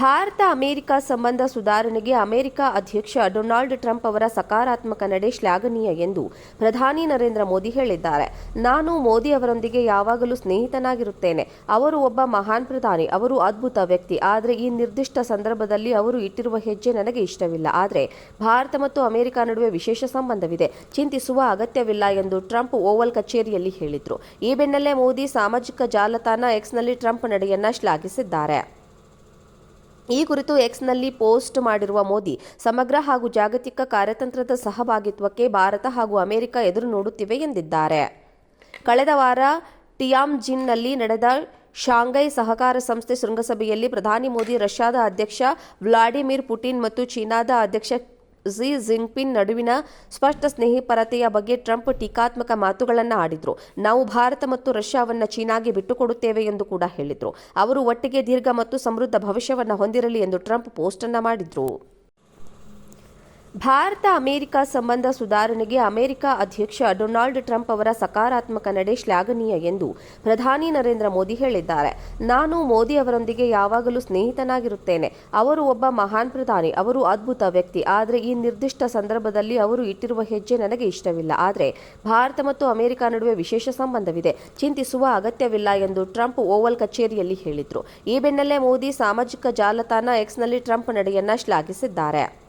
Bharat America ಸಂಬಂಧ ಸುಧಾರಣೆಗೆ America ಅಧ್ಯಕ್ಷ ಡೊನಾಲ್ಡ್ ಟ್ರಂಪ್ ಅವರ ಸಕಾರಾತ್ಮಕ ನಡೆ ಶ್ಲಾಘನೀಯ ಎಂದು ಪ್ರಧಾನಿ ನರೇಂದ್ರ ಮೋದಿ ಹೇಳಿದ್ದಾರೆ. ನಾನು ಮೋದಿ ಅವರೊಂದಿಗೆ ಯಾವಾಗಲೂ ಸ್ನೇಹಿತನಾಗಿರುತ್ತೇನೆ. ಅವರು ಒಬ್ಬ ಮಹಾನ್ ಪ್ರಧಾನಿ, ಅವರು ಅದ್ಭುತ ವ್ಯಕ್ತಿ. ಆದರೆ ಈ ನಿರ್ದಿಷ್ಟ ಸಂದರ್ಭದಲ್ಲಿ ಅವರು ಇಟ್ಟಿರುವ ಹೆಜ್ಜೆ ನನಗೆ ಇಷ್ಟವಿಲ್ಲ. ಆದರೆ ಭಾರತ ಮತ್ತು ಅಮೆರಿಕ ನಡುವೆ ವಿಶೇಷ ಸಂಬಂಧವಿದೆ. ಚಿಂತಿಸುವ ಅಗತ್ಯವಿಲ್ಲ ಎಂದು ಟ್ರಂಪ್ ಓವಲ್ ಕಚೇರಿಯಲ್ಲಿ ಹೇಳಿದರು. ಈ ಬೆನ್ನಲ್ಲೇ ಮೋದಿ ಸಾಮಾಜಿಕ ಜಾಲತಾಣ ಎಕ್ಸ್ನಲ್ಲಿ ಟ್ರಂಪ್ ನಡೆಯನ್ನ ಶ್ಲಾಘಿಸಿದ್ದಾರೆ. ಈ ಕುರಿತು ಎಕ್ಸ್ನಲ್ಲಿ ಪೋಸ್ಟ್ ಮಾಡಿರುವ ಮೋದಿ, ಸಮಗ್ರ ಹಾಗೂ ಜಾಗತಿಕ ಕಾರ್ಯತಂತ್ರದ ಸಹಭಾಗಿತ್ವಕ್ಕೆ ಭಾರತ ಹಾಗೂ ಅಮೆರಿಕ ಎದುರು ನೋಡುತ್ತಿವೆ ಎಂದಿದ್ದಾರೆ. ಕಳೆದ ವಾರ ಟಿಯಾಮ್ಜಿನ್ನಲ್ಲಿ ನಡೆದ ಶಾಂಘೈ ಸಹಕಾರ ಸಂಸ್ಥೆ ಶೃಂಗಸಭೆಯಲ್ಲಿ ಪ್ರಧಾನಿ ಮೋದಿ, ರಷ್ಯಾದ ಅಧ್ಯಕ್ಷ ವ್ಲಾಡಿಮಿರ್ ಪುಟಿನ್ ಮತ್ತು ಚೀನಾದ ಅಧ್ಯಕ್ಷ ಝಿ ಜಿಂಗ್ಪಿನ್ ನಡುವಿನ ಸ್ಪಷ್ಟ ಸ್ನೇಹಿಪರತೆಯ ಬಗ್ಗೆ ಟ್ರಂಪ್ ಟೀಕಾತ್ಮಕ ಮಾತುಗಳನ್ನು ಆಡಿದ್ರು. ನಾವು ಭಾರತ ಮತ್ತು ರಷ್ಯಾವನ್ನು ಚೀನಾಗೆ ಬಿಟ್ಟುಕೊಡುತ್ತೇವೆ ಎಂದು ಕೂಡ ಹೇಳಿದರು. ಅವರು ಒಟ್ಟಿಗೆ ದೀರ್ಘ ಮತ್ತು ಸಮೃದ್ಧ ಭವಿಷ್ಯವನ್ನು ಹೊಂದಿರಲಿ ಎಂದು ಟ್ರಂಪ್ ಪೋಸ್ಟ್ ಅನ್ನು ಮಾಡಿದ್ರು. ಭಾರತ ಅಮೆರಿಕ ಸಂಬಂಧ ಸುಧಾರಣೆಗೆ ಅಮೆರಿಕ ಅಧ್ಯಕ್ಷ ಡೊನಾಲ್ಡ್ ಟ್ರಂಪ್ ಅವರ ಸಕಾರಾತ್ಮಕ ನಡೆ ಶ್ಲಾಘನೀಯ ಎಂದು ಪ್ರಧಾನಿ ನರೇಂದ್ರ ಮೋದಿ ಹೇಳಿದ್ದಾರೆ. ನಾನು ಮೋದಿ ಅವರೊಂದಿಗೆ ಯಾವಾಗಲೂ ಸ್ನೇಹಿತನಾಗಿರುತ್ತೇನೆ. ಅವರು ಒಬ್ಬ ಮಹಾನ್ ಪ್ರಧಾನಿ, ಅವರು ಅದ್ಭುತ ವ್ಯಕ್ತಿ. ಆದರೆ ಈ ನಿರ್ದಿಷ್ಟ ಸಂದರ್ಭದಲ್ಲಿ ಅವರು ಇಟ್ಟಿರುವ ಹೆಜ್ಜೆ ನನಗೆ ಇಷ್ಟವಿಲ್ಲ. ಆದರೆ ಭಾರತ ಮತ್ತು ಅಮೆರಿಕ ನಡುವೆ ವಿಶೇಷ ಸಂಬಂಧವಿದೆ. ಚಿಂತಿಸುವ ಅಗತ್ಯವಿಲ್ಲ ಎಂದು ಟ್ರಂಪ್ ಓವಲ್ ಕಚೇರಿಯಲ್ಲಿ ಹೇಳಿದರು. ಈ ಬೆನ್ನಲ್ಲೇ ಮೋದಿ ಸಾಮಾಜಿಕ ಜಾಲತಾಣ ಎಕ್ಸ್ನಲ್ಲಿ ಟ್ರಂಪ್ ನಡೆಯನ್ನ ಶ್ಲಾಘಿಸಿದ್ದಾರೆ.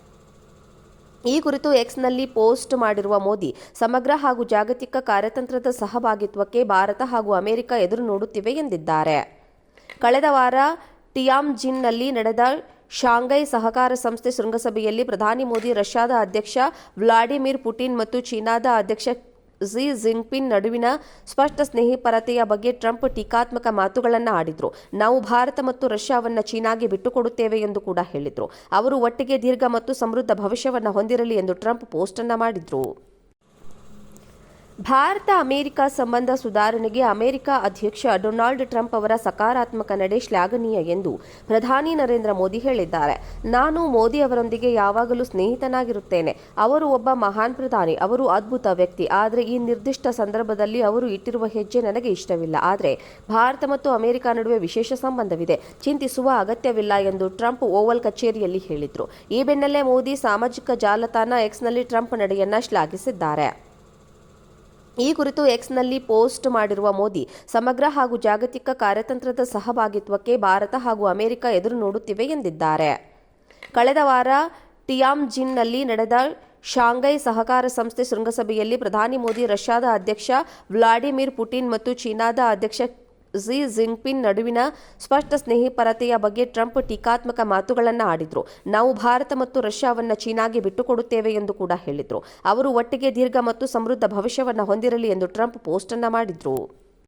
ಈ ಕುರಿತು ಎಕ್ಸ್ನಲ್ಲಿ ಪೋಸ್ಟ್ ಮಾಡಿರುವ ಮೋದಿ, ಸಮಗ್ರ ಹಾಗೂ ಜಾಗತಿಕ ಕಾರ್ಯತಂತ್ರದ ಸಹಭಾಗಿತ್ವಕ್ಕೆ ಭಾರತ ಹಾಗೂ ಅಮೆರಿಕ ಎದುರು ನೋಡುತ್ತಿವೆ ಎಂದಿದ್ದಾರೆ. ಕಳೆದ ವಾರ ಟಿಯಾಮ್ಜಿನ್ನಲ್ಲಿ ನಡೆದ ಶಾಂಘೈ ಸಹಕಾರ ಸಂಸ್ಥೆ ಶೃಂಗಸಭೆಯಲ್ಲಿ ಪ್ರಧಾನಿ ಮೋದಿ, ರಷ್ಯಾದ ಅಧ್ಯಕ್ಷ ವ್ಲಾಡಿಮಿರ್ ಪುಟಿನ್ ಮತ್ತು ಚೀನಾದ ಅಧ್ಯಕ್ಷ ಝಿ ಜಿಂಗ್ಪಿನ್ ನಡುವಿನ ಸ್ಪಷ್ಟ ಸ್ನೇಹಿಪರತೆಯ ಬಗ್ಗೆ ಟ್ರಂಪ್ ಟೀಕಾತ್ಮಕ ಮಾತುಗಳನ್ನು ಆಡಿದ್ರು. ನಾವು ಭಾರತ ಮತ್ತು ರಷ್ಯಾವನ್ನ ಚೀನಾಗೆ ಬಿಟ್ಟುಕೊಡುತ್ತೇವೆ ಎಂದು ಕೂಡ ಹೇಳಿದರು. ಅವರು ಒಟ್ಟಿಗೆ ದೀರ್ಘ ಮತ್ತು ಸಮೃದ್ಧ ಭವಿಷ್ಯವನ್ನು ಹೊಂದಿರಲಿ ಎಂದು ಟ್ರಂಪ್ ಪೋಸ್ಟ್ ಅನ್ನ ಮಾಡಿದ್ರು. ಭಾರತ ಅಮೆರಿಕ ಸಂಬಂಧ ಸುಧಾರಣೆಗೆ ಅಮೆರಿಕ ಅಧ್ಯಕ್ಷ ಡೊನಾಲ್ಡ್ ಟ್ರಂಪ್ ಅವರ ಸಕಾರಾತ್ಮಕ ನಡೆ ಶ್ಲಾಘನೀಯ ಎಂದು ಪ್ರಧಾನಿ ನರೇಂದ್ರ ಮೋದಿ ಹೇಳಿದ್ದಾರೆ. ನಾನು ಮೋದಿ ಅವರೊಂದಿಗೆ ಯಾವಾಗಲೂ ಸ್ನೇಹಿತನಾಗಿರುತ್ತೇನೆ. ಅವರು ಒಬ್ಬ ಮಹಾನ್ ಪ್ರಧಾನಿ, ಅವರು ಅದ್ಭುತ ವ್ಯಕ್ತಿ. ಆದರೆ ಈ ನಿರ್ದಿಷ್ಟ ಸಂದರ್ಭದಲ್ಲಿ ಅವರು ಇಟ್ಟಿರುವ ಹೆಜ್ಜೆ ನನಗೆ ಇಷ್ಟವಿಲ್ಲ. ಆದರೆ ಭಾರತ ಮತ್ತು ಅಮೆರಿಕ ನಡುವೆ ವಿಶೇಷ ಸಂಬಂಧವಿದೆ. ಚಿಂತಿಸುವ ಅಗತ್ಯವಿಲ್ಲ ಎಂದು ಟ್ರಂಪ್ ಓವಲ್ ಕಚೇರಿಯಲ್ಲಿ ಹೇಳಿದರು. ಈ ಬೆನ್ನಲ್ಲೇ ಮೋದಿ ಸಾಮಾಜಿಕ ಜಾಲತಾಣ ಎಕ್ಸ್ನಲ್ಲಿ ಟ್ರಂಪ್ ನಡೆಯನ್ನ ಶ್ಲಾಘಿಸಿದ್ದಾರೆ. ಈ ಕುರಿತು ಎಕ್ಸ್ನಲ್ಲಿ ಪೋಸ್ಟ್ ಮಾಡಿರುವ ಮೋದಿ, ಸಮಗ್ರ ಹಾಗೂ ಜಾಗತಿಕ ಕಾರ್ಯತಂತ್ರದ ಸಹಭಾಗಿತ್ವಕ್ಕೆ ಭಾರತ ಹಾಗೂ ಅಮೆರಿಕ ಎದುರು ನೋಡುತ್ತಿವೆ ಎಂದಿದ್ದಾರೆ. ಕಳೆದ ವಾರ ಟಿಯಾಮ್ಜಿನ್ನಲ್ಲಿ ನಡೆದ ಶಾಂಘೈ ಸಹಕಾರ ಸಂಸ್ಥೆ ಶೃಂಗಸಭೆಯಲ್ಲಿ ಪ್ರಧಾನಿ ಮೋದಿ, ರಷ್ಯಾದ ಅಧ್ಯಕ್ಷ ವ್ಲಾಡಿಮಿರ್ ಪುಟಿನ್ ಮತ್ತು ಚೀನಾದ ಅಧ್ಯಕ್ಷ ಝಿ ಜಿಂಗ್ಪಿನ್ ನಡುವಿನ ಸ್ಪಷ್ಟ ಸ್ನೇಹಿಪರತೆಯ ಬಗ್ಗೆ ಟ್ರಂಪ್ ಟೀಕಾತ್ಮಕ ಮಾತುಗಳನ್ನು ಆಡಿದ್ರು. ನಾವು ಭಾರತ ಮತ್ತು ರಷ್ಯಾವನ್ನು ಚೀನಾಗೆ ಬಿಟ್ಟುಕೊಡುತ್ತೇವೆ ಎಂದು ಕೂಡ ಹೇಳಿದರು. ಅವರು ಒಟ್ಟಿಗೆ ದೀರ್ಘ ಮತ್ತು ಸಮೃದ್ಧ ಭವಿಷ್ಯವನ್ನು ಹೊಂದಿರಲಿ ಎಂದು ಟ್ರಂಪ್ ಪೋಸ್ಟ್ ಅನ್ನು ಮಾಡಿದ್ರು.